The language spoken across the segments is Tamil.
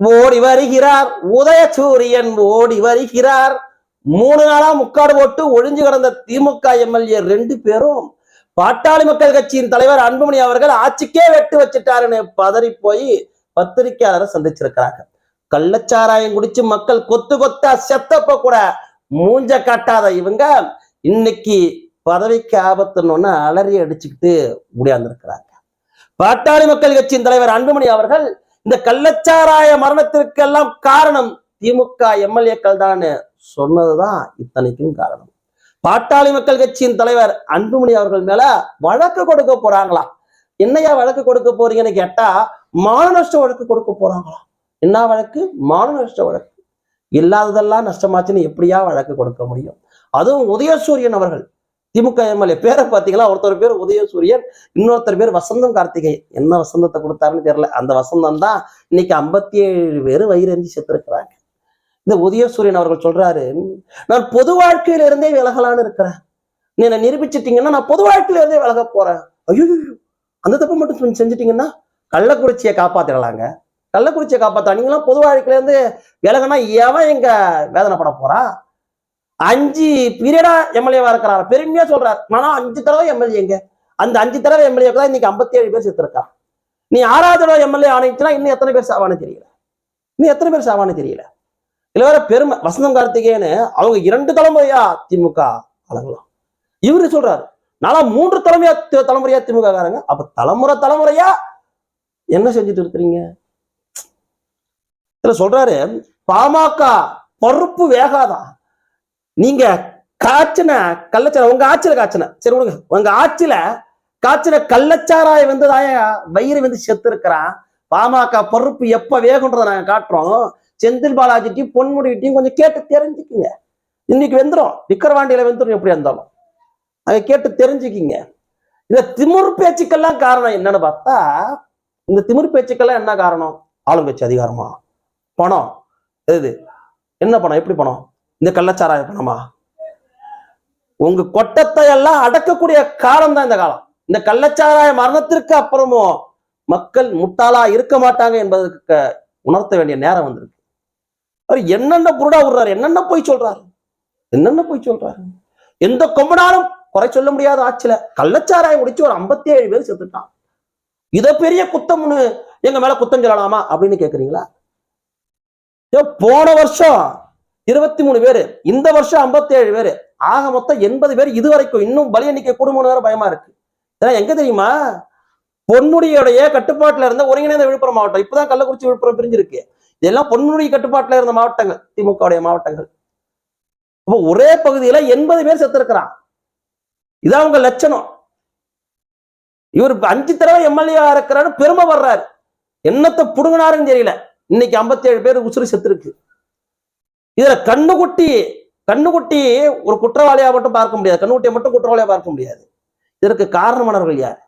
ஓடி வருகிறார். உதய சூரியன் ஓடி வருகிறார். மூணு நாளா முக்காடு போட்டு ஒழிஞ்சு கிடந்த திமுக எம்எல்ஏ ரெண்டு பேரும் பாட்டாளி மக்கள் கட்சியின் தலைவர் அன்புமணி அவர்கள் ஆட்சிக்கே வெட்டு வச்சுட்டாருன்னு பதறி போய் பத்திரிகையாளரை சந்திச்சிருக்கிறாங்க. கள்ளச்சாராயம் குடிச்சு மக்கள் கொத்து கொத்தா செத்தப்ப கூட மூஞ்ச காட்டாத இவங்க இன்னைக்கு பதவிக்கு ஆபத்துன்னு அலறி அடிச்சுக்கிட்டு முடியாந்திருக்கிறாங்க பாட்டாளி மக்கள் கட்சியின் தலைவர் அன்புமணி அவர்கள் இந்த கள்ளச்சாராய மரணத்திற்கெல்லாம் காரணம் திமுக எம்எல்ஏக்கள் தான் சொன்னதுதான் இத்தனைக்கும் காரணம். பாட்டாளி மக்கள் கட்சியின் தலைவர் அன்புமணி அவர்கள் மேல வழக்கு கொடுக்க போறாங்களாம் என்னையா வழக்கு கொடுக்க போறீங்கன்னு கேட்டா மான நஷ்ட வழக்கு கொடுக்க போறாங்களாம் என்ன வழக்கு? மான நஷ்ட வழக்கு. இல்லாததெல்லாம் நஷ்டமாச்சுன்னு எப்படியா வழக்கு கொடுக்க முடியும்? அதுவும் உதயசூரியன் அவர்கள் திமுக எம்எல்ஏ. பேரை பார்த்தீங்களா? ஒருத்தர் பேர் உதயசூரியன் இன்னொருத்தர் பேர் வசந்தம் கார்த்திகேயன். என்ன வசந்தத்தை கொடுத்தாருன்னு தெரியல. அந்த வசந்தம் தான் இன்னைக்கு ஐம்பத்தி ஏழு பேர் வயிறெஞ்சி செத்துருக்கிறாங்க. இந்த உதயசூரியன் அவர்கள் சொல்றாரு நான் பொது வாழ்க்கையில இருந்தே விலகலான்னு இருக்கிறேன். நீ என்னை நிரூபிச்சிட்டீங்கன்னா நான் பொது வாழ்க்கையில இருந்தே விலக போறேன். ஐயோ அந்த தப்பு மட்டும் செஞ்சிட்டீங்கன்னா கள்ளக்குறிச்சியை காப்பாத்திடலாங்க. கள்ளக்குறிச்சியை காப்பாத்தா நீங்களாம் பொது வாழ்க்கையில இருந்து விலகனா எவன் எங்க வேதனைப்பட போறா? அஞ்சு பீரியடா எம்எல்ஏவா இருக்கிறாரு. பெருமையா சொல்றாரு. ஆனா அஞ்சு தடவை எம்எல்ஏங்க அந்த அஞ்சு தடவை எம்எல்ஏக்கு தான் இன்னைக்கு ஐம்பத்தி ஏழு பேர் செத்துருக்கான் நீ ஆறாவது தடவை எம்எல்ஏ ஆணைச்சுன்னா இன்னும் எத்தனை பேர் சாவானு தெரியல. இன்னும் எத்தனை பேர் சாவான்னு தெரியல. இதுல வேற பெருமை. வசந்தம் கார்த்திகேயனு அவங்க இரண்டு தலைமுறையா திமுக ஆளுங்களாம் இவரு சொல்றாரு நாளா மூன்று தலைமையா தலைமுறையா திமுக காரங்க. அப்ப தலைமுறை தலைமுறையா என்ன செஞ்சுட்டு இருக்கிறீங்க? இதுல சொல்றாரு பாமக பருப்பு வேகாதான் நீங்க காய்ச்சின கள்ளச்சாராயம் உங்க ஆட்சியில காய்ச்சின சரி விடுங்க. உங்க ஆட்சியில காய்ச்சின கள்ளச்சாராய வந்து வயிறு வந்து செத்து இருக்கிறான் பாமக பருப்பு எப்ப வேகுன்றதை நாங்க காட்டுறோம். செந்தில் பாலாஜிட்டையும் பொன்முடிகிட்டையும் கொஞ்சம் கேட்டு தெரிஞ்சுக்குங்க. இன்னைக்கு வெந்துடும் விக்கிரவாண்டியில வெந்துரும் எப்படி இருந்தாலும். அதை கேட்டு தெரிஞ்சுக்கிங்க. இந்த திமிர் பேச்சுக்கெல்லாம் காரணம் என்னன்னு பார்த்தா இந்த திமிர் பேச்சுக்கெல்லாம் என்ன காரணம்? ஆளுங்கட்சி அதிகாரமா? பணம். எது என்ன பணம்? எப்படி பணம்? இந்த கள்ளச்சாராய பணமா உங்க கொட்டத்தை எல்லாம் அடக்கக்கூடிய காலம் தான் இந்த காலம். இந்த கள்ளச்சாராய மரணத்திற்கு அப்புறமும் மக்கள் முட்டாளா இருக்க மாட்டாங்க என்பதற்கு உணர்த்த வேண்டிய நேரம் வந்திருக்கு. அவர் என்னென்ன புருடா விடுறாரு? என்னென்ன போய் சொல்றாரு? என்னென்ன போய் சொல்றாரு? எந்த கொம்பனாலும் குறை சொல்ல முடியாத ஆட்சியில கள்ளச்சாராயம் முடிச்சு ஒரு ஐம்பத்தி ஏழு பேர் செத்துட்டான். இத பெரிய குத்தம்னு எங்க மேல குத்தம் சொல்லலாமா அப்படின்னு கேக்குறீங்களா? போன வருஷம் இருபத்தி மூணு பேரு இந்த வருஷம் 57 ஏழு பேரு. ஆக மொத்தம் எண்பது பேர் இது வரைக்கும் இன்னும் பலி எண்ணிக்கை குடும்பம் வேற பயமா இருக்கு. ஏன்னா எங்க தெரியுமா? பொன்முடியோடைய கட்டுப்பாட்டுல இருந்த ஒருங்கிணைந்த விழுப்புரம் மாவட்டம். இப்பதான் கள்ளக்குறிச்சி விழுப்புரம் பிரிஞ்சிருக்கு. இதெல்லாம் பொன்முடி கட்டுப்பாட்டுல இருந்த மாவட்டங்கள் திமுக உடைய மாவட்டங்கள். அப்போ ஒரே பகுதியில எண்பது பேர் செத்துருக்கிறான். இதான் உங்க லட்சணம். இவர் அஞ்சு தடவை எம்எல்ஏ இருக்கிறாரு பெருமை வர்றாரு என்னத்தை புடுங்கினாருன்னு தெரியல. இன்னைக்கு 57 ஏழு பேர் உசுறு செத்துருக்கு. இதுல கண்ணுக்குட்டி கண்ணுக்குட்டி ஒரு குற்றவாளியா மட்டும் பார்க்க முடியாது. கண்ணுக்குட்டியை மட்டும் குற்றவாளியா பார்க்க முடியாது. இதற்கு காரணமானவர்கள் யார்?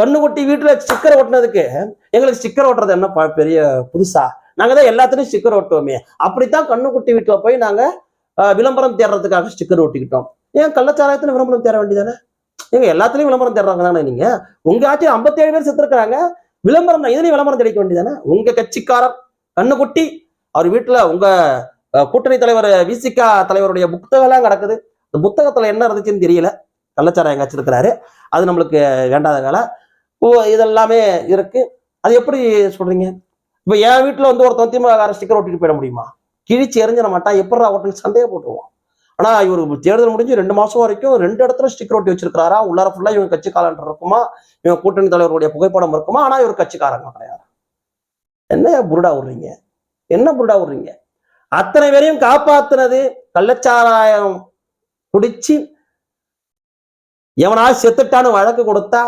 கண்ணுக்குட்டி வீட்டுல ஸ்டிக்கர் ஒட்டினதுக்கு எங்களுக்கு ஸ்டிக்கர் ஒட்டுறது என்ன ப- பெரிய புதுசா? நாங்க தான் எல்லாத்துலயும் ஸ்டிக்கர் ஒட்டுவோமே. அப்படித்தான் கண்ணுக்குட்டி வீட்டுல போய் நாங்க விளம்பரம் தேடுறதுக்காக ஸ்டிக்கர் ஒட்டிக்கிட்டோம். ஏன் கள்ளச்சாராயத்துல விளம்பரம் தேட வேண்டியதானே? எங்க எல்லாத்துலயும் விளம்பரம் தேடுறாங்க தானே நீங்க? உங்க ஆட்சி 57 ஏழு பேர் செத்துருக்காங்க. விளம்பரம் தான் இதுலயும் விளம்பரம் தெளிக்க வேண்டியதானே? உங்க கட்சிக்காரர் கண்ணுக்குட்டி அவர் வீட்டுல உங்க கூட்டணி தலைவர் விசிகா தலைவருடைய புத்தகம்லாம் கிடக்குது. இந்த புத்தகத்துல என்ன இருந்துச்சுன்னு தெரியல. கள்ளச்சாராயம் காய்ச்சிருக்கிறாரு அது நம்மளுக்கு வேண்டாத வேலை. ஓ இதெல்லாமே இருக்கு. அது எப்படி சொல்றீங்க? இப்ப என் வீட்டுல வந்து ஒருத்தன் திமுக ஸ்டிக்கர் ஒட்டிட்டு போயிட முடியுமா? கிழிச்சு எரிஞ்சிட மாட்டான் எப்படா ஓட்டல் சண்டையை போட்டுருவோம் ஆனா இவர் தேர்தல் முடிஞ்சு ரெண்டு மாசம் வரைக்கும் ரெண்டு இடத்துல ஸ்டிக்கர் ஒட்டி வச்சிருக்காரா உள்ளார ஃபுல்லா இவங்க கட்சி காலண்டர் இருக்குமா? இவங்க கூட்டணி தலைவருடைய புகைப்படம் இருக்குமா? ஆனா இவர் கட்சிக்காரங்க கிடையாது. என்ன புருடா விடுறீங்க? என்ன புருடா விடுறீங்க? அத்தனை பேரையும் காப்பாத்துனது கள்ளச்சாராயம் குடிச்சு எவனா செத்துட்டான்னு வழக்கு கொடுத்தா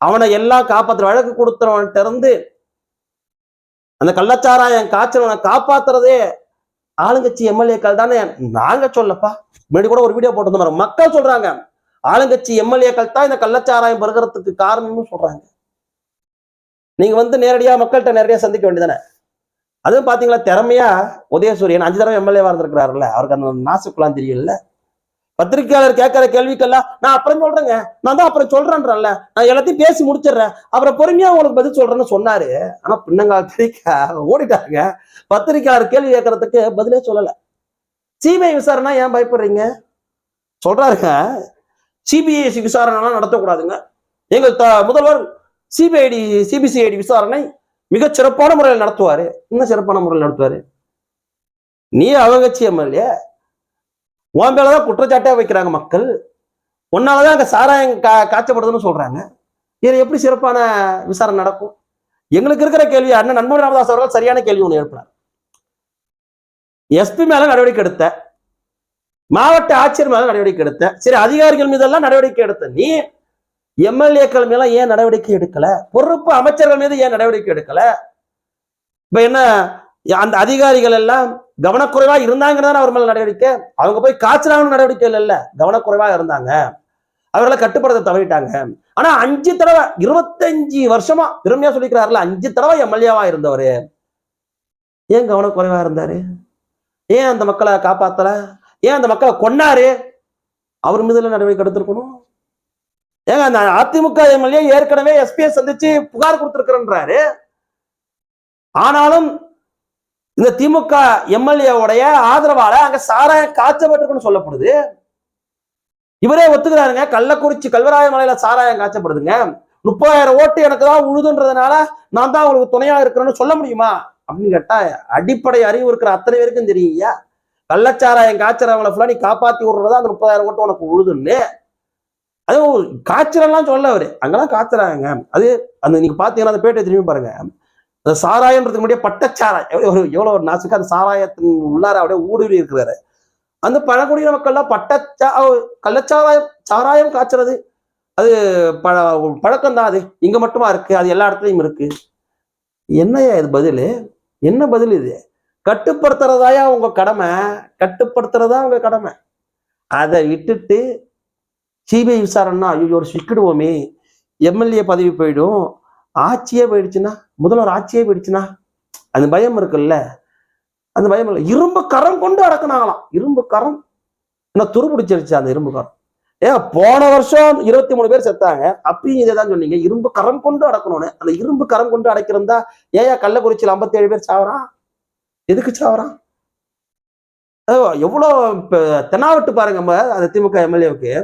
அவனை எல்லாம் காப்பாத்துற வழக்கு கொடுத்தவன்கிட்ட இருந்து அந்த கள்ளச்சாராயம் காய்ச்சலவனை காப்பாத்துறதே ஆளுங்கட்சி எம்எல்ஏக்கள் தானே? நாங்க சொல்லப்பா. முன்னாடி கூட ஒரு வீடியோ போட்டிருந்தோம் பாருங்க. மக்கள் சொல்றாங்க. ஆளுங்கட்சி எம்எல்ஏக்கள் தான் இந்த கள்ளச்சாராயம் பெருகிறதுக்கு காரணம்னு சொல்றாங்க. நீங்க வந்து நேரடியா மக்கள்கிட்ட நேரடியா சந்திக்க வேண்டியதானே அதுவும் பார்த்தீங்களா திறமையா உதயசூரியன் அஞ்சு தடவை எம்எல்ஏவா இருந்திருக்கிறாருல்ல அவருக்கு அந்த நாசுக்குலாம் தெரியல. பத்திரிக்கையாளர் கேட்கிற கேள்விக்கெல்லாம் நான் அப்புறம் சொல்றேங்க. நான் தான் அப்புறம் சொல்றேன்றேன்ல. நான் எல்லாத்தையும் பேசி முடிச்சிடுறேன். அப்புறம் பொறுமையா உங்களுக்கு பதில் சொல்றேன்னு சொன்னாரு. ஆனா பின்னங்காலத்திரிக்க ஓடிட்டாங்க பத்திரிக்கையாளர் கேள்வி கேட்கறதுக்கு பதிலே சொல்லல. சிபிஐ விசாரணை ஏன் பயப்படுறீங்க? சொல்றாருங்க. சிபிஐ விசாரணைலாம் நடத்தக்கூடாதுங்க. எங்கள் த- முதல்வர் சிபிஐடி சிபிசிஐடி விசாரணை மிகச் சிறப்பான முறையில் நடத்துவாரு. இன்னும் சிறப்பான முறையில் நடத்துவாரு? நீ அவங்க கட்சி எம்எல்ஏ உன் மேலதான் குற்றச்சாட்டே வைக்கிறாங்க மக்கள். உன்னாலதான் அங்க சாராயம் கா காய்ச்சப்படுதுன்னு சொல்றாங்க. இது எப்படி சிறப்பான விசாரணை நடக்கும்? எங்களுக்கு இருக்கிற கேள்வி அண்ணன் நண்பர் ராமதாஸ் அவர்கள் சரியான கேள்வி ஒன்று எழுப்பினார். எஸ்பி மேல நடவடிக்கை எடுத்த மாவட்ட ஆட்சியர் மேல நடவடிக்கை எடுத்த சரி அதிகாரிகள் மீதெல்லாம் நடவடிக்கை எடுத்த நீ எம்எல்ஏக்கள் மேல ஏன் நடவடிக்கை எடுக்கல? பொறுப்பு அமைச்சர்கள் மீது ஏன் நடவடிக்கை எடுக்கல? இப்ப என்ன அந்த அதிகாரிகள் எல்லாம் கவனக்குறைவா இருந்தாங்கன்னு அவர் மேல நடவடிக்கை? அவங்க போய் காய்ச்சலாகணும் நடவடிக்கை இல்ல கவனக்குறைவா இருந்தாங்க. அவர்களை கட்டுப்படுத்த தவறிட்டாங்க. ஆனா அஞ்சு தடவை இருபத்தஞ்சு வருஷமா பெருமையா சொல்லிக்கிறாருல அஞ்சு தடவை எம்எல்ஏவா இருந்தவர். ஏன் கவனக்குறைவா இருந்தாரு? ஏன் அந்த மக்களை காப்பாத்தல? ஏன் அந்த மக்களை கொன்னாரு? அவர் மீதுல நடவடிக்கை எடுத்திருக்கணும். ஏங்க அந்த அதிமுக எம்எல்ஏ ஏற்கனவே எஸ்பியை சந்திச்சு புகார் கொடுத்திருக்கிறன்றாரு. ஆனாலும் இந்த திமுக எம்எல்ஏவுடைய ஆதரவால அங்க சாராயம் காய்ச்சப்பட்டிருக்குன்னு சொல்லப்படுது. இவரே ஒத்துக்கிறாருங்க. கள்ளக்குறிச்சி கல்வராய மலையில சாராயம் காய்ச்சப்படுதுங்க. முப்பதாயிரம் ஓட்டு எனக்கு தான் உழுதுன்றதுனால நான் தான் உங்களுக்கு துணையா இருக்கிறேன்னு சொல்ல முடியுமா? அப்படின்னு கேட்டா அடிப்படை அறிவு இருக்கிற அத்தனை பேருக்கும் தெரியுங்கய்யா கள்ளச்சாராயம் காய்ச்சறவங்களை ஃபுல்லா நீ காப்பாத்தி விடுறதா அந்த முப்பதாயிரம் ஓட்டு உனக்கு உழுதுன்னு. அது காய்ச்சலாம் சொல்ல அவரு. அங்கெல்லாம் காய்ச்சறாங்க அது அந்த நீங்க பாத்தீங்கன்னா அந்த பேட்டை திரும்பி பாருங்க. அந்த சாராயன்றதுக்கு முன்னாடியே பட்டச்சாராயம். எவ்வளோ ஒரு எவ்வளோ ஒரு நாசுக்கு அந்த சாராயத்தின் உள்ளார அப்படியே ஊடுருவி இருக்கிறாரு. அந்த பழங்குடியின மக்கள்லாம் பட்டச்சா கள்ளச்சாராயம் சாராயம் காய்ச்சறது அது பழ பழக்கம் தான் அது. இங்கே மட்டுமா இருக்கு? அது எல்லா இடத்துலையும் இருக்கு. என்னய்யா இது பதில்? என்ன பதில் இது? கட்டுப்படுத்துறதாயா உங்கள் கடமை? கட்டுப்படுத்துறதா உங்கள் கடமை? அதை விட்டுட்டு சிபிஐ விசாரணைனா ஐயோ ஒரு சிக்கிடுவோமே. எம்எல்ஏ பதவி போயிடும். ஆட்சியே போயிடுச்சுன்னா முதல்வர் ஆட்சியே போயிடுச்சுன்னா அந்த பயம் இருக்குல்ல? அந்த பயம் இல்லை இரும்பு கரம் கொண்டு அடக்குனாங்களாம். இரும்பு கரம். என்ன துரு பிடிச்சிருச்சு அந்த இரும்பு கரம். ஏன் போன வருஷம் இருபத்தி மூணு பேர் செத்தாங்க. அப்பயும் இதை தான் சொன்னீங்க. இரும்பு கரம் கொண்டு அடக்கணும்னு. அந்த இரும்பு கரம் கொண்டு அடைக்கிறந்தா ஏயா கள்ளக்குறிச்சியில் ஐம்பத்தேழு பேர் சாவறான்? எதுக்கு சாவறான்? எவ்வளோ இப்ப பாருங்க நம்ம அந்த திமுக எம்எல்ஏவுக்கு.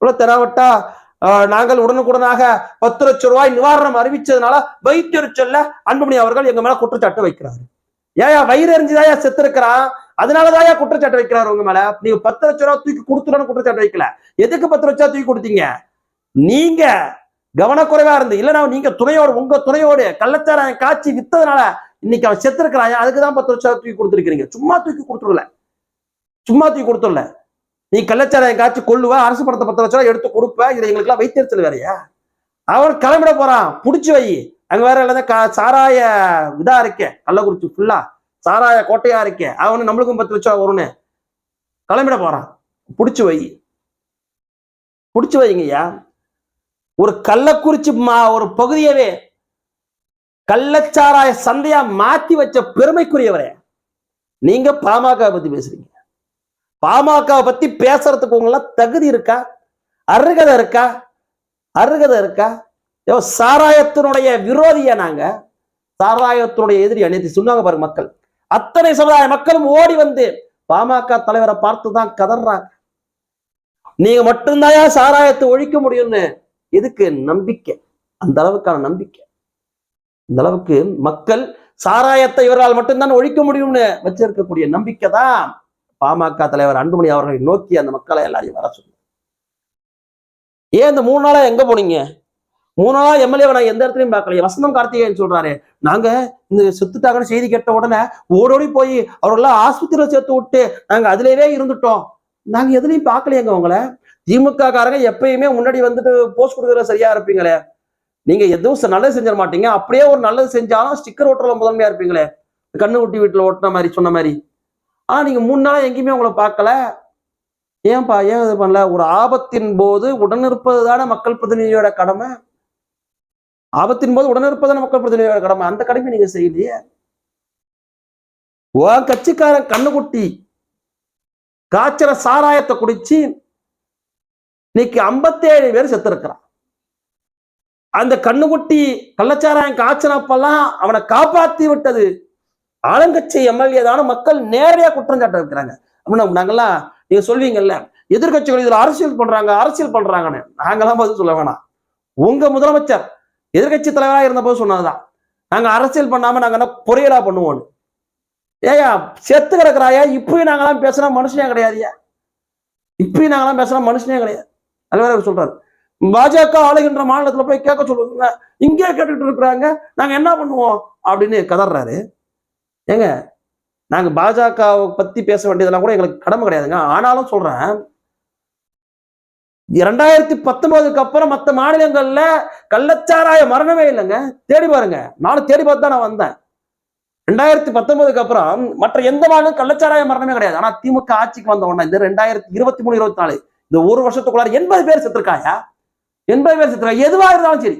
இவ்வளவு தெனாவட்டா ஆஹ், நாங்கள் உடனுக்குடனாக பத்து லட்சம் ரூபாய் நிவாரணம் அறிவிச்சதுனால வைத்தியரிச்சல்ல அன்புமணி அவர்கள் எங்க மேல குற்றச்சாட்டு வைக்கிறாரு. ஏயா வயிறு எரிஞ்சுதாயா செத்துருக்கிறான் அதனாலதாயா குற்றச்சாட்டு வைக்கிறாரு உங்க மேல? நீங்க பத்து லட்சம் ரூபாய் தூக்கி கொடுத்துடணும் குற்றச்சாட்டு வைக்கல. எதுக்கு பத்து லட்சம் தூக்கி கொடுத்தீங்க? நீங்க கவனக்குறைவா இருந்து இல்லைன்னா நீங்க துணையோடு உங்க துணையோடு கள்ளச்சாராயம் காய்ச்சி வித்ததுனால இன்னைக்கு அவன் செத்துருக்கிறாயா அதுக்குதான் பத்து லட்சம் தூக்கி கொடுத்துருக்கீங்க சும்மா தூக்கி கொடுத்துடல. சும்மா தூக்கி கொடுத்துடல. நீ கள்ளச்சாராயம் காய்ச்சி கொள்ளுவ அரசு பணத்தை பத்து லட்சம் ரூபாய் எடுத்து கொடுப்ப இதை எங்களுக்குலாம் வைத்திருத்தல் வேறையா? அவன் கிளம்பிட போறான் புடிச்சு வை. அங்க வேற இல்லாத சாராய இதா இருக்கே கள்ளக்குறிச்சி ஃபுல்லா சாராய கோட்டையா இருக்கே அவனு நம்மளுக்கும் பத்து லட்சம் வரும்னு. கிளம்பிட போறான் புடிச்சு வை. புடிச்சு வைங்கய்யா. ஒரு கள்ளக்குறிச்சி மா ஒரு பகுதியவே கள்ளச்சாராய சந்தையா மாத்தி வச்ச பெருமைக்குரியவரே. நீங்க பாமக பத்தி பேசுறீங்க. பாமக பத்தி பேசுறதுக்கு உங்களாம் தகுதி இருக்கா? அருகதை இருக்கா? அருகதை இருக்கா? ஐயோ, சாராயத்தினுடைய விரோதியா நாங்க? சாராயத்தினுடைய எதிரி அனைத்து சொன்னாங்க பாருங்க மக்கள். அத்தனை சமுதாய மக்களும் ஓடி வந்து பாமக தலைவரை பார்த்து தான் கதறாங்க. நீங்க மட்டும்தான் சாராயத்தை ஒழிக்க முடியும்னு? எதுக்கு? நம்பிக்கை. அந்த அளவுக்கான நம்பிக்கை. இந்த அளவுக்கு மக்கள் சாராயத்தை இவரால் மட்டும்தான் ஒழிக்க முடியும்னு வச்சிருக்கக்கூடிய நம்பிக்கை தான் பாமக தலைவர் அன்புமணி அவர்களை நோக்கி அந்த மக்களை எல்லாரையும் வர சொல்லு. ஏன் இந்த மூணு நாளா எங்க போனீங்க? மூணு நாளா எம்எல்ஏ நான் எந்த இடத்துலயும் பார்க்கலையே. வசந்தம் கார்த்திகேயன் சொல்றாரு நாங்க இந்த செத்துட்டாங்கன்னு செய்தி கேட்ட உடனே ஓடோடி போய் அவரெல்லாம் ஆஸ்பத்திரியில சேர்த்து விட்டு நாங்க அதுலயே இருந்துட்டோம். நாங்க எதுலையும் பார்க்கலையேங்க உங்களை. திமுக காரங்க எப்பயுமே முன்னாடி வந்துட்டு போஸ்ட் கொடுக்குற சரியா இருப்பீங்களே. நீங்க எதுவும் நல்லது செஞ்சிட மாட்டீங்க. அப்படியே ஒரு நல்லது செஞ்சாலும் ஸ்டிக்கர் ஓட்டுறதுல முதன்மையா இருப்பீங்களே. கண்ணு குட்டி வீட்டுல ஓட்டுன மாதிரி சொன்ன மாதிரி. ஆனால் நீங்க மூணு நாளா எங்கேயுமே உங்களை பார்க்கல. ஏன்பா ஏன் இது பண்ணல? ஒரு ஆபத்தின் போது உடனிருப்பது தானே மக்கள் பிரதிநிதியோட கடமை? ஆபத்தின் போது உடனிருப்பதான மக்கள் பிரதிநிதியோட கடமை? அந்த கடமை நீங்க செய்யலையே. உன் கட்சிக்காரன் கண்ணுக்குட்டி காய்ச்சல சாராயத்தை குடிச்சு இன்னைக்கு 57 பேர் செத்துருக்கிறான். அந்த கண்ணுக்குட்டி கள்ளச்சாராயம் காய்ச்சனப்பெல்லாம் அவனை காப்பாத்தி விட்டது ஆளுங்கட்சி எம்எல்ஏ தான மக்கள் நேரடியா குற்றம் சாட்ட இருக்கிறாங்க அப்படின்னா நாங்கெல்லாம் நீங்க சொல்வீங்கல்ல எதிர்கட்சிகள் இதுல அரசியல் பண்றாங்க அரசியல் பண்றாங்கன்னு. நாங்கெல்லாம் பதில் சொல்ல வேணாம். உங்க முதலமைச்சர் எதிர்கட்சி தலைவராக இருந்தபோது சொன்னதுதான். நாங்க அரசியல் பண்ணாம நாங்க என்ன பொறியலா பண்ணுவோம் ஏயா செத்து கிடக்குறாயா? இப்பயும் நாங்கெல்லாம் பேசுனா மனுஷனே கிடையாதுயா இப்பயும் நாங்கெல்லாம் பேசுனா மனுஷனே கிடையாது. தலைவர் அவர் சொல்றாரு. பாஜக ஆளுகின்ற மாநிலத்துல போய் கேட்க சொல்லுங்க. இங்கே கேட்டுக்கிட்டு இருக்கிறாங்க. நாங்க என்ன பண்ணுவோம்? அப்படின்னு கதறாரு. ஏங்க நாங்க பாஜகவை பத்தி பேச வேண்டியதெல்லாம் கூட எங்களுக்கு கடமை கிடையாதுங்க. ஆனாலும் சொல்றேன் இரண்டாயிரத்தி பத்தொன்பதுக்கு அப்புறம் மற்ற மாநிலங்கள்ல கள்ளச்சாராய மரணமே இல்லைங்க. தேடி பாருங்க. நானும் தேடி பார்த்து தான் நான் வந்தேன். ரெண்டாயிரத்தி பத்தொன்பதுக்கு அப்புறம் மற்ற எந்த மாநிலம் கள்ளச்சாராய மரணமே கிடையாது. ஆனா திமுக ஆட்சிக்கு வந்த உடனே இந்த ரெண்டாயிரத்தி இருபத்தி மூணு இருபத்தி நாலு இந்த ஒரு வருஷத்துக்குள்ளார எண்பது பேர் செத்துருக்காயா? எண்பது பேர் செத்துருக்கா? எதுவா இருந்தாலும் சரி.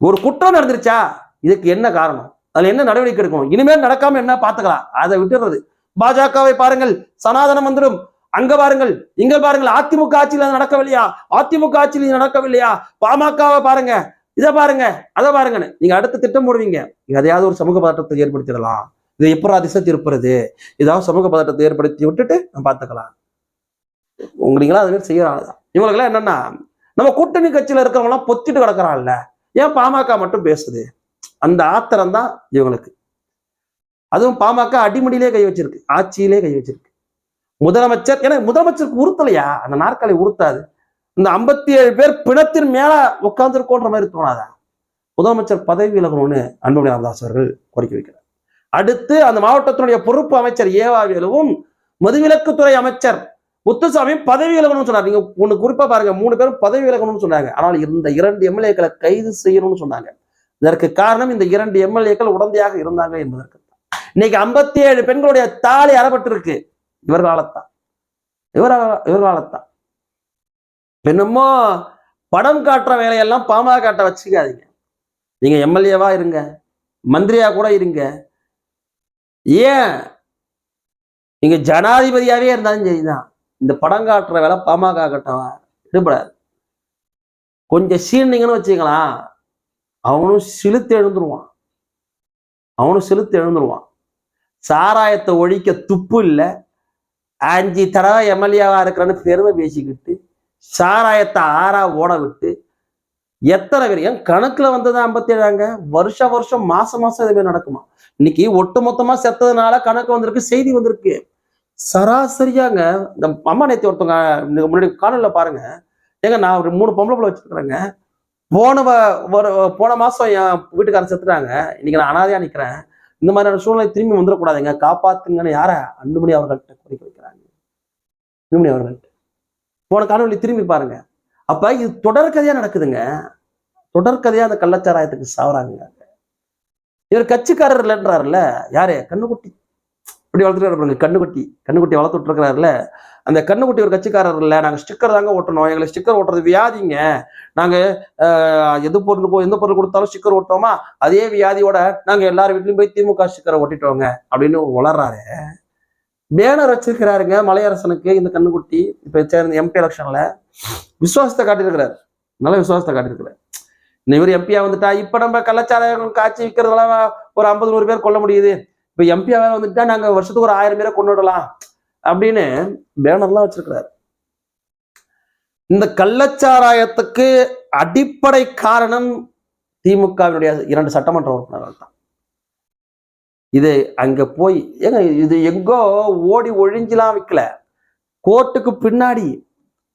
ஒரு குற்றம் நடந்துருச்சா? இதுக்கு என்ன காரணம்? அதுல என்ன நடவடிக்கை எடுக்கணும்? இனிமேல் நடக்காம என்ன பாத்துக்கலாம் அதை விட்டுறது. பாஜகவை பாருங்கள் சனாதனம் வந்துடும் அங்க பாருங்கள் இங்க பாருங்கள் அதிமுக ஆட்சியில் நடக்கவில்லையா? அதிமுக ஆட்சியில் நடக்கவில்லையா? பாமகவை பாருங்க இதை பாருங்க அதை பாருங்கன்னு. நீங்க அடுத்த திட்டம் போடுவீங்க. நீங்க எதையாவது ஒரு சமூக பதட்டத்தை ஏற்படுத்திடலாம். இதை எப்பரா திசை திருப்புறது? ஏதாவது சமூக பதட்டத்தை ஏற்படுத்தி விட்டுட்டு நம்ம பார்த்துக்கலாம். உங்களுங்களா அது மாதிரி செய்யறாங்க. இவங்களுக்கெல்லாம் என்னன்னா நம்ம கூட்டணி கட்சியில இருக்கிறவங்க எல்லாம் பொத்திட்டு கிடக்குறான்ல ஏன் பாமக மட்டும் பேசுது? அந்த ஆத்திரம் தான் இவங்களுக்கு. அதுவும் பாமக அடிமடியிலே கை வச்சிருக்கு ஆட்சியிலே கை வச்சிருக்கு. முதலமைச்சர் ஏன்னா முதலமைச்சருக்கு உறுத்தலையா? அந்த நாற்காலி உறுத்தாது. இந்த ஐம்பத்தி ஏழு பேர் பிணத்தின் மேல உட்காந்துருக்கோன்ற மாதிரி தோணாதா? முதலமைச்சர் பதவி விலகணும்னு அன்புமணி ராமதாஸ் அவர்கள் கோரிக்கை வைக்கிறார். அடுத்து அந்த மாவட்டத்தினுடைய பொறுப்பு அமைச்சர் ஏவாவியலவும் மதுவிலக்குத்துறை அமைச்சர் முத்துசாமி பதவி விலகணும்னு சொன்னார். நீங்க ஒண்ணு குறிப்பா பாருங்க மூணு பேரும் பதவி விலகணும்னு சொன்னாங்க. ஆனால் இந்த இரண்டு எம்எல்ஏக்களை கைது செய்யணும்னு சொன்னாங்க. இதற்கு காரணம் இந்த இரண்டு எம்எல்ஏக்கள் உடந்தையாக இருந்தாங்க என்பதற்கு. இன்னைக்கு ஐம்பத்தி ஏழு பெண்களுடைய தாலி அறப்பட்டிருக்கு. இவர்களால்தான் இவரால இவர்களால்தான் என்னமோ படம் காட்டுற வேலையெல்லாம் பாமக காட்ட வச்சுக்காதீங்க. நீங்க எம்எல்ஏவா இருங்க. மந்திரியா கூட இருங்க. ஏன்? நீங்க ஜனாதிபதியாவே இருந்தாலும் சரிதான். இந்த படம் காட்டுற வேலை பாமக கட்டவா ஈடுபடாது கொஞ்சம் சீனிங்கன்னு வச்சுக்கலாம். அவனும் சிலுத்து எழுந்துருவான். அவனும் சிலுத்து எழுந்துருவான். சாராயத்தை ஒழிக்க துப்பு இல்லை. அஞ்சு தடவை எம்எல்ஏவா இருக்கிறான்னு பெருமை பேசிக்கிட்டு சாராயத்தை ஆறா ஓட விட்டு எத்தனை பேர்? ஏன் கணக்குல வந்தது ஐம்பத்தேழாங்க? வருஷ வருஷம் மாசம் மாசம் இது நடக்குமா? இன்னைக்கு ஒட்டு மொத்தமா செத்ததுனால கணக்கு வந்திருக்கு செய்தி வந்திருக்கு. சராசரியாங்க இந்த அம்மா நேத்தி ஒருத்தவங்க முன்னாடி காணொலியில் பாருங்க. ஏங்க நான் ஒரு மூணு பொம்பளை பிள்ளை வச்சிருக்கிறேங்க. போன ஒரு போன மாதம் என் வீட்டுக்காரன் செத்துட்டாங்க. இன்னைக்கு நான் அனாதையா நிற்கிறேன் இந்த மாதிரியான சூழ்நிலை திரும்பி வந்துடக்கூடாதுங்க. காப்பாத்துங்கன்னு யார? அன்புமணி அவர்கள்ட்ட கோரிக்கை வைக்கிறாங்க. அன்புமணி அவர்கள்ட்ட போன காணொலி திரும்பி பாருங்க. அப்ப இது தொடர்கதையா நடக்குதுங்க. தொடர்கதையா அந்த கள்ளச்சாராயத்துக்கு சாவறாங்க. இவர் கட்சிக்காரர் இல்லைன்றாருல்ல. யாரு? கண்ணுக்குட்டி. இப்படி வளர்த்துட்டு கண்ணுக்குட்டி. கண்ணுக்குட்டி வளர்த்துட்டு இருக்கிறாருல அந்த கண்ணுக்குட்டி ஒரு கட்சிக்காரர் இல்லை. நாங்க ஸ்டிக்கர் தாங்க ஓட்டணும். எங்களை ஸ்டிக்கர் ஓட்டுறது வியாதிங்க. நாங்க ஆஹ், எது பொருள் போ எந்த பொருள் கொடுத்தாலும் ஸ்டிக்கர் ஓட்டோமா அதே வியாதியோட நாங்க எல்லார் வீட்லயும் போய் திமுக ஸ்டிக்கரை ஓட்டிட்டோங்க. அப்படின்னு வளர்றாரு பேனர் வச்சிருக்கிறாருங்க மலையரசனுக்கு இந்த கண்ணுக்குட்டி. இப்போ சேர்ந்த எம்பி எலெக்ஷனில் விசுவாசத்தை காட்டியிருக்கிறார். நல்ல விசுவாசத்தை காட்டியிருக்கிறார். இவர் எம்பியா வந்துட்டா இப்ப நம்ம கள்ளச்சாராயம் காய்ச்சி விற்கிறதெல்லாம் ஒரு ஐம்பது நூறு பேர் கொல்ல முடியுது. இப்ப எம்பியாவே வந்துட்டா நாங்க வருஷத்துக்கு ஒரு ஆயிரம் பேரை கொண்டு விடலாம் அப்படின்னு பேனர்லாம் வச்சிருக்கிறாரு. இந்த கள்ளச்சாராயத்துக்கு அடிப்படை காரணம் திமுகவினுடைய இரண்டு சட்டமன்ற உறுப்பினர்கள் தான். இது அங்க போய் ஏங்க இது எங்கோ ஓடி ஒழிஞ்சுலாம் விற்கல கோர்ட்டுக்கு பின்னாடி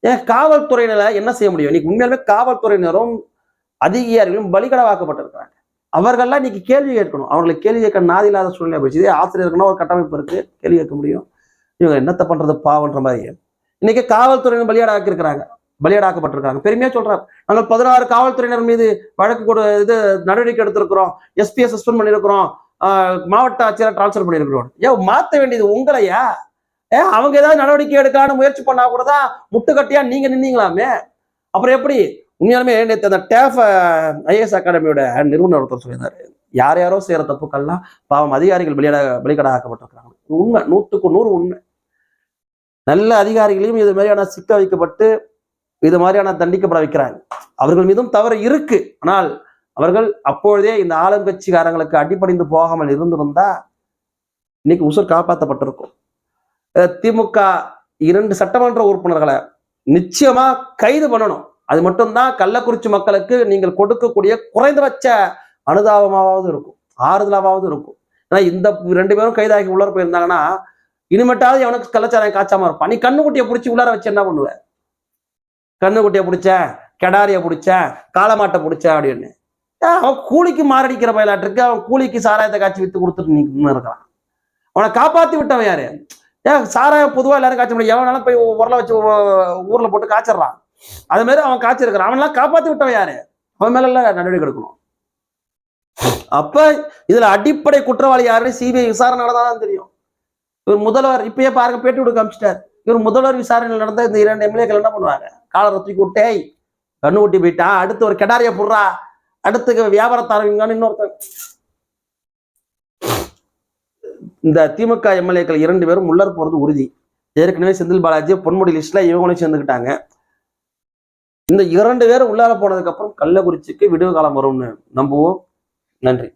ஏன் காவல்துறையினர என்ன செய்ய முடியும்? இன்னைக்கு உண்மையாலுமே காவல்துறையினரும் அதிகாரிகளும் பலிகடவாக்கப்பட்டிருக்கிறாங்க. அவர்கள்லாம் இன்னைக்கு கேள்வி கேட்கணும். அவங்களுக்கு கேள்வி கேட்க நாதி இல்லாத சூழ்நிலை போச்சு இதே ஆசிரியருக்குன்னா ஒரு கட்டமைப்பு இருக்கு. கேள்வி கேட்க முடியும். இவங்க என்னத்த பண்றது பாவன்ற மாதிரி. இன்னைக்கு காவல்துறையினர் பலியாடாக்கி இருக்கிறாங்க பலியாடாக்கப்பட்டிருக்காங்க பெருமையா சொல்றாங்க நாங்கள் பதினாறு காவல்துறையினர் மீது வழக்கு கொடு இது நடவடிக்கை எடுத்திருக்கிறோம். எஸ்பியை சஸ்பெண்ட் பண்ணியிருக்கிறோம். மாவட்ட ஆட்சியராக டிரான்ஸ்ஃபர் பண்ணியிருக்கிறோம். ஏன் மாத்த வேண்டியது உங்களையா? ஏ அவங்க ஏதாவது நடவடிக்கை எடுக்கான முயற்சி பண்ணா கூட தான் முட்டுக்கட்டியா நீங்க நின்னீங்களாமே? அப்புறம் எப்படி? உண்மையாலுமே நேற்று அந்த டேஃப் ஐஏஎஸ் அகாடமியோட நிறுவனர் ஒருத்தர் சொல்லியிருந்தாரு. யார் யாரோ செய்யற தப்புக்கள்லாம் பாவம் அதிகாரிகள் வெளியிட பலிகடா ஆக்கப்பட்டிருக்கிறாங்க உண்மை நூற்றுக்கு நூறு உண்மை. நல்ல அதிகாரிகளையும் இது மாதிரியான சிக்க வைக்கப்பட்டு இது மாதிரியான தண்டிக்கப்பட வைக்கிறாங்க அவர்கள் மீதும் தவறு இருக்கு. ஆனால் அவர்கள் அப்பொழுதே இந்த ஆளும் கட்சிக்காரங்களுக்கு போகாமல் இருந்திருந்தா இன்னைக்கு உசுர் காப்பாற்றப்பட்டிருக்கும் திமுக இரண்டு சட்டமன்ற உறுப்பினர்களை நிச்சயமா கைது பண்ணணும். அது மட்டும்தான் கள்ளக்குறிச்சி மக்களுக்கு நீங்கள் கொடுக்கக்கூடிய குறைந்தபட்ச அனுதாபமாவது இருக்கும் ஆறுதலாவது இருக்கும். ஏன்னா இந்த ரெண்டு பேரும் கைதாகி உள்ளார போயிருந்தாங்கன்னா இனிமேட்டாவது எவனுக்கு கள்ளச்சாரம் காய்ச்சாம இருப்பான். நீ கண்ணுக்குட்டியை பிடிச்சி உள்ளார வச்சு என்ன பண்ணுவ? கண்ணுக்குட்டியை பிடிச்ச கெடாரிய பிடிச்ச காலமாட்டை பிடிச்ச அப்படின்னு. அவன் கூலிக்கு மாரடிக்கிற பயலாட்டிருக்கு அவன் கூலிக்கு சாராயத்தை காய்ச்சி வித்து கொடுத்துட்டு நின்று இருக்கிறான் அவனை காப்பாத்தி விட்டவன் யாரு? ஏன் சாராயம் பொதுவா எல்லாரும் காய்ச்ச முடியும் எவனாலும் போய் உரல வச்சு ஊர்ல போட்டு காய்ச்சிடுறான். அது மாதிரி அவன் காய்ச்சிருக்கிறான். அவன்லாம் காப்பாத்தி விட்டவன் யாரு? அவன் மேல எல்லாம் நடவடிக்கை எடுக்கணும். அப்ப இதுல அடிப்படை குற்றவாளி யாருன்னு சிபிஐ விசாரணை நடந்தாதான் தெரியும். இவர் முதல்வர் இப்பயே பாருங்க பேட்டி கொடுக்க அமிச்சிட்டார் இவர் முதல்வர் விசாரணையில் நடந்த இந்த இரண்டு எம்எல்ஏக்கள் என்ன பண்ணுவாங்க? காலரை தூக்கி விட்டேய் கண்ணு ஊட்டி போயிட்டான். அடுத்து ஒரு கெடாரிய புடுறா. அடுத்து வியாபாரத்தாரங்கன்னு இன்னொருத்தன். இந்த திமுக எம்எல்ஏக்கள் இரண்டு பேரும் உள்ளர் போறது உறுதி. ஏற்கனவே செந்தில் பாலாஜி பொன்முடி லிஸ்ட்ல இவங்களும் சேர்ந்துக்கிட்டாங்க இந்த இரண்டு பேரும் உள்ளார போனதுக்கு அப்புறம் கள்ளக்குறிச்சிக்கு விடுவு காலம் வரும்னு நம்புவோம். நன்றி.